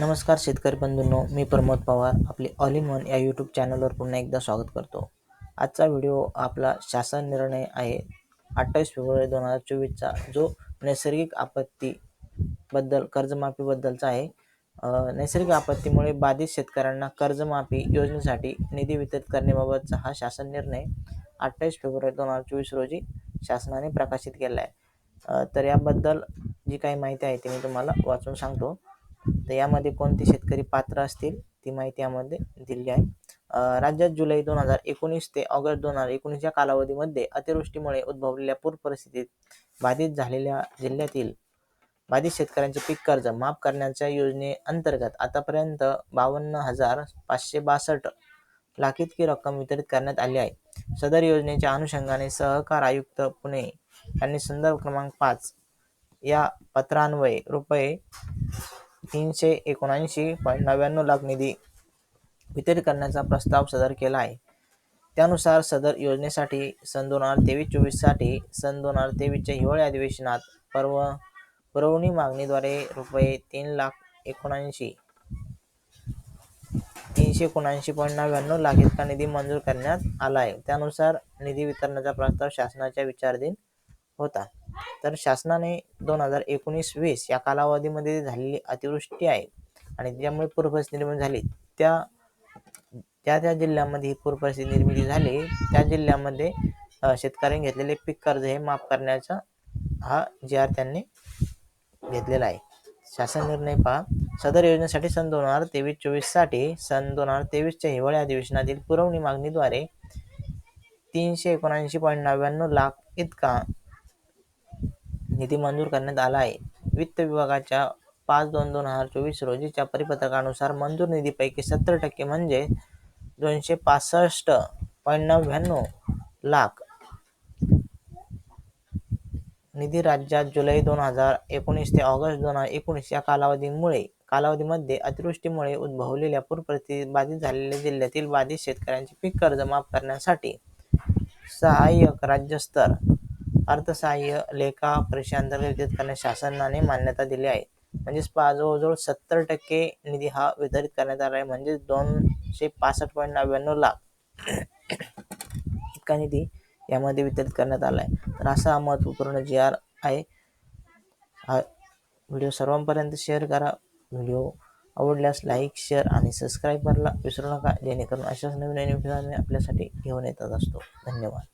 नमस्कार शेतकरी बंधूंनो मी प्रमोद पवार आपले ऑल इन वन या यूट्यूब चॅनलवर पुन्हा एकदा स्वागत करतो. आजचा व्हिडिओ आपला शासन निर्णय आहे. अठ्ठावीस फेब्रुवारी दोन हजार चोवीसचा जो नैसर्गिक आपत्तीबद्दल कर्जमाफीबद्दलचा आहे. नैसर्गिक आपत्तीमुळे बाधित शेतकऱ्यांना कर्जमाफी योजनेसाठी निधी वितरित करण्याबाबतचा हा शासन निर्णय अठ्ठावीस फेब्रुवारी दोन हजार चोवीस रोजी शासनाने प्रकाशित केला आहे तर याबद्दल जी काही माहिती आहे ती मी तुम्हाला वाचून सांगतो. तर यामध्ये कोणते शेतकरी पात्र असतील ती माहिती यामध्ये दिली आहे. राज्यात जुलै दोन हजार एकोणीस ते ऑगस्ट दोन हजार एकोणीस या कालावधीमध्ये अतिवृष्टीमुळे उद्भवलेल्या पूर परिस्थितीत बाधित झालेल्या जिल्ह्यातील बाधित शेतकऱ्यांचे पीक कर्ज माफ करण्याच्या योजनेअंतर्गत आतापर्यंत बावन्न हजार पाचशे बासष्ट लाख इतकी रक्कम वितरित करण्यात आली आहे. सदर योजनेच्या अनुषंगाने सहकार आयुक्त पुणे यांनी संदर्भ क्रमांक पाच या पत्रान्वये रुपये तीनशे एकोणऐंशी पॉईंट नव्याण्णव लाख निधी वितरित करण्याचा प्रस्ताव सदर केला आहे. त्यानुसार सदर योजनेसाठी सन दोन हजार तेवीस चोवीससाठी सन दोन हजार तेवीसच्या हिवाळी अधिवेशनात परव पुरवणी मागणीद्वारे रुपये तीन लाख एकोणऐंशी तीनशे एकोणऐंशी पॉईंट नव्याण्णव लाख इतका निधी मंजूर करण्यात आला आहे. त्यानुसार निधी वितरणाचा प्रस्ताव शासनाच्या विचाराधीन होता. तर शासनाने दोन हजार एकोणीस वीस या कालावधीमध्ये झालेली अतिवृष्टी आहे. आणि ज्यामुळे पूरपरिस्थिती निर्माण झाली त्या त्या त्या जिल्ह्यामध्ये ही पूरपरिस्थिती निर्मिती झाली त्या जिल्ह्यामध्ये शेतकऱ्यांनी घेतलेले पीक कर्ज हे माफ करण्याचा हा जी आर त्यांनी घेतलेला आहे. शासन निर्णय पहा. सदर योजनेसाठी सन दोन हजार तेवीस चोवीससाठी सन दोन हजार तेवीसच्या हिवाळी अधिवेशनातील पुरवणी मागणीद्वारे तीनशे एकोणऐंशी पॉईंट नव्याण्णव लाख इतका निधी मंजूर करण्यात आला आहे. वित्त विभागाच्या पाच दोन दोन हजार चोवीस रोजीच्या परिपत्रकानुसार मंजूर निधीपैकी सत्तर टक्के म्हणजे दोनशे पासष्ट पॉईंट नव्याण्णव लाख. निधी राज्यात जुलै दोन हजार एकोणीस ते ऑगस्ट दोन हजार एकोणीस या कालावधीमुळे कालावधीमध्ये अतिवृष्टीमुळे उद्भवलेल्या पूरप्रती बाधित झालेल्या जिल्ह्यातील बाधित शेतकऱ्यांचे पीक कर्ज माफ करण्यासाठी सहाय्यक राज्यस्तर अर्थसहाय्य लेखा परीक्षांतर्गत वितरित करण्यास शासनाने मान्यता दिली आहे. म्हणजेच पा जवळजवळ सत्तर टक्के निधी हा वितरित करण्यात आला आहे. म्हणजे दोनशे पासष्ट पॉईंट नव्याण्णव लाख इतका निधी यामध्ये वितरित करण्यात आला आहे. तर असा हा महत्त्वपूर्ण जी आर आहे. हा व्हिडिओ सर्वांपर्यंत शेअर करा. व्हिडिओ आवडल्यास लाईक शेअर आणि सबस्क्राईब करायला विसरू नका. जेणेकरून अशाच नवीन नवीन व्हिडिओ आम्ही आपल्यासाठी घेऊन येतच असतो. धन्यवाद.